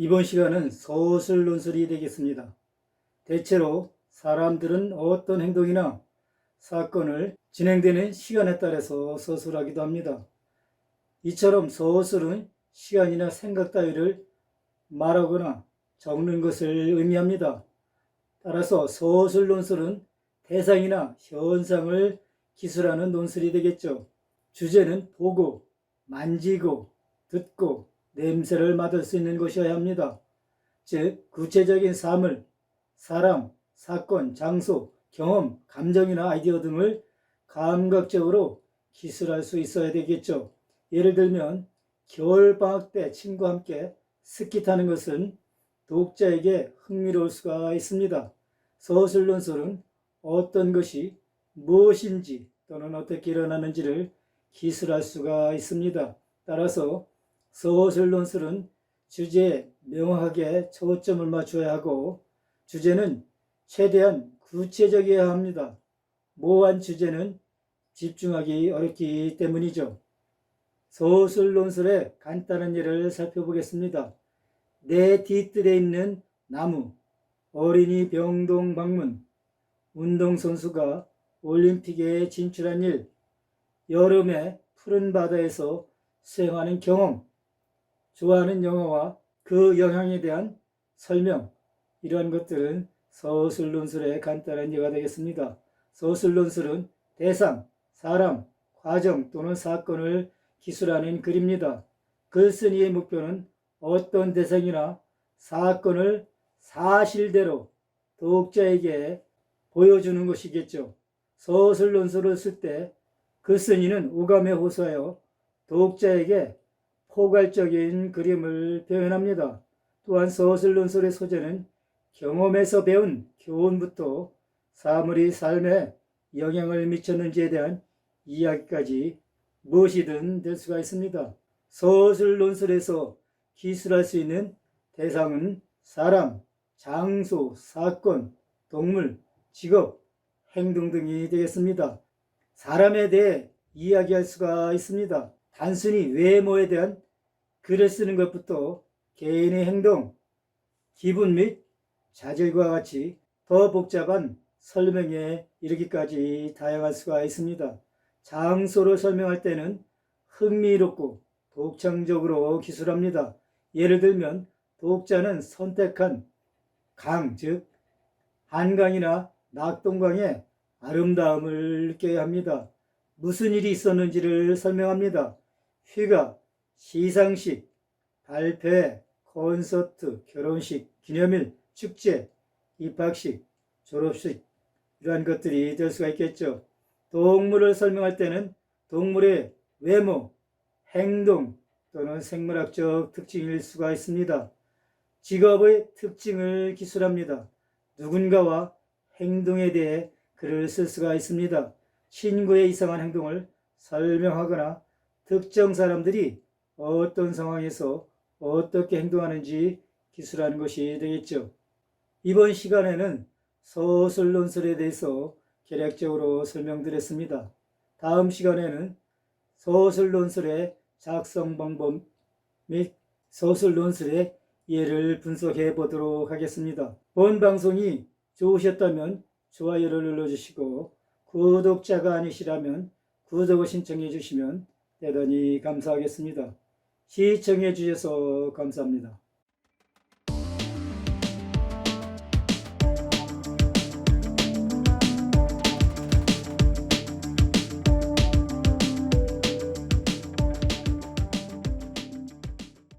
이번 시간은 서술 논술이 되겠습니다. 대체로 사람들은 어떤 행동이나 사건을 진행되는 시간에 따라서 서술하기도 합니다. 이처럼 서술은 시간이나 생각 따위를 말하거나 적는 것을 의미합니다. 따라서 서술 논술은 대상이나 현상을 기술하는 논술이 되겠죠. 주제는 보고, 만지고, 듣고, 냄새를 맡을 수 있는 것이어야 합니다. 즉, 구체적인 사물, 사람, 사건, 장소, 경험, 감정이나 아이디어 등을 감각적으로 기술할 수 있어야 되겠죠. 예를 들면, 겨울방학 때 친구와 함께 스키 타는 것은 독자에게 흥미로울 수가 있습니다. 서술론술은 어떤 것이 무엇인지 또는 어떻게 일어나는지를 기술할 수가 있습니다. 따라서 서술론술은 주제에 명확하게 초점을 맞춰야 하고 주제는 최대한 구체적이어야 합니다. 모호한 주제는 집중하기 어렵기 때문이죠. 서술론술의 간단한 예를 살펴보겠습니다. 내 뒤뜰에 있는 나무, 어린이 병동 방문, 운동선수가 올림픽에 진출한 일, 여름에 푸른 바다에서 수영하는 경험, 좋아하는 영화와 그 영향에 대한 설명, 이러한 것들은 서술론술의 간단한 예가 되겠습니다. 서술론술은 대상, 사람, 과정 또는 사건을 기술하는 글입니다. 글쓴이의 목표는 어떤 대상이나 사건을 사실대로 독자에게 보여주는 것이겠죠. 서술 논술을 쓸 때 글쓴이는 오감에 호소하여 독자에게 포괄적인 그림을 표현합니다. 또한 서술 논술의 소재는 경험에서 배운 교훈부터 사물이 삶에 영향을 미쳤는지에 대한 이야기까지 무엇이든 될 수가 있습니다. 서술 논술에서 기술할 수 있는 대상은 사람, 장소, 사건, 동물, 직업, 행동 등이 되겠습니다. 사람에 대해 이야기할 수가 있습니다. 단순히 외모에 대한 글을 쓰는 것부터 개인의 행동, 기분 및 자질과 같이 더 복잡한 설명에 이르기까지 다양할 수가 있습니다. 장소를 설명할 때는 흥미롭고 독창적으로 기술합니다. 예를 들면 독자는 선택한 강, 즉 한강이나 낙동강의 아름다움을 느껴야 합니다. 무슨 일이 있었는지를 설명합니다. 휴가, 시상식, 발표회, 콘서트, 결혼식, 기념일, 축제, 입학식, 졸업식 이러한 것들이 될 수가 있겠죠. 동물을 설명할 때는 동물의 외모, 행동 또는 생물학적 특징일 수가 있습니다. 직업의 특징을 기술합니다. 누군가와 행동에 대해 글을 쓸 수가 있습니다. 친구의 이상한 행동을 설명하거나 특정 사람들이 어떤 상황에서 어떻게 행동하는지 기술하는 것이 되겠죠. 이번 시간에는 서술 논술에 대해서 개략적으로 설명드렸습니다. 다음 시간에는 서술 논술의 작성 방법 및 서술 논술의 예를 분석해 보도록 하겠습니다. 본 방송이 좋으셨다면 좋아요를 눌러주시고 구독자가 아니시라면 구독을 신청해 주시면 대단히 감사하겠습니다. 시청해 주셔서 감사합니다.